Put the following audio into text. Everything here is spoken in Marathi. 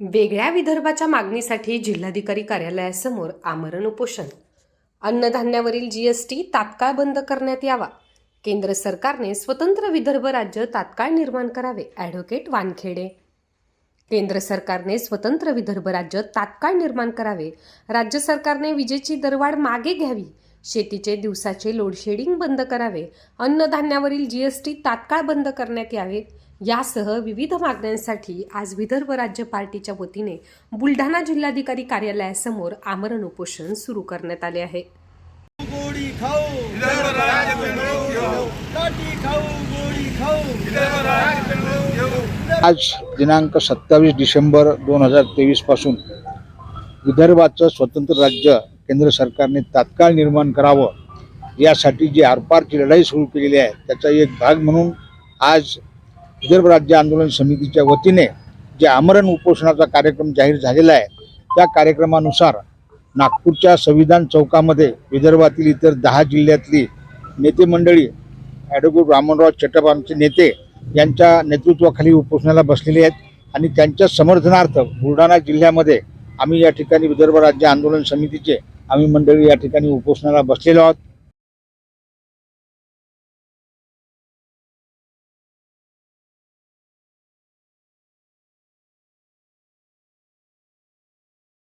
वेगळ्या विदर्भाच्या मागणीसाठी जिल्हाधिकारी कार्यालयासमोर आमरण उपोषण. अन्नधान्यावरील जीएसटी तात्काळ बंद करण्यात यावा. केंद्र सरकारने स्वतंत्र विदर्भ राज्य तात्काळ निर्माण करावे ॲडव्होकेट वानखेडे. केंद्र सरकारने स्वतंत्र विदर्भ राज्य तात्काळ निर्माण करावे. राज्य सरकारने विजेची दरवाढ मागे घ्यावी. शेतीचे दिवसाचे लोडशेडिंग बंद करावे अन्नधान्यावरील जीएसटी तात्काळ बंद करण्यात यावे यासह विविध मागण्यांसाठी आज विदर्भ राज्य पार्टीच्या वतीने बुलढाणा जिल्हाधिकारी कार्यालयासमोर आमरण उपोषण सुरू करण्यात आले आहे. गोडी खाऊ. काठी खाऊ गोडी खाऊ. आज दिनांक सत्तावीस डिसेंबर दोन हजार तेवीसपासून विदर्भाचं स्वतंत्र राज्य केंद्र सरकारने तात्काळ निर्माण करावं यासाठी जी आरपारची लढाई सुरू केलेली आहे त्याचा एक भाग म्हणून आज विदर्भ राज्य आंदोलन समितीच्या वतीने जे आमरण उपोषणाचा कार्यक्रम जाहीर झालेला आहे त्या कार्यक्रमानुसार नागपूरच्या संविधान चौकामध्ये विदर्भातील इतर दहा जिल्ह्यातली नेते मंडळी ॲडव्होकेट रामनराव चटपांचे नेते यांच्या नेतृत्वाखाली उपोषणाला बसलेले आहेत आणि त्यांच्या समर्थनार्थ बुलढाणा जिल्ह्यामध्ये आम्ही या ठिकाणी विदर्भ राज्य आंदोलन समितीचे आम्ही मंडळी या ठिकाणी उपोषणाला बसलेलो आहोत.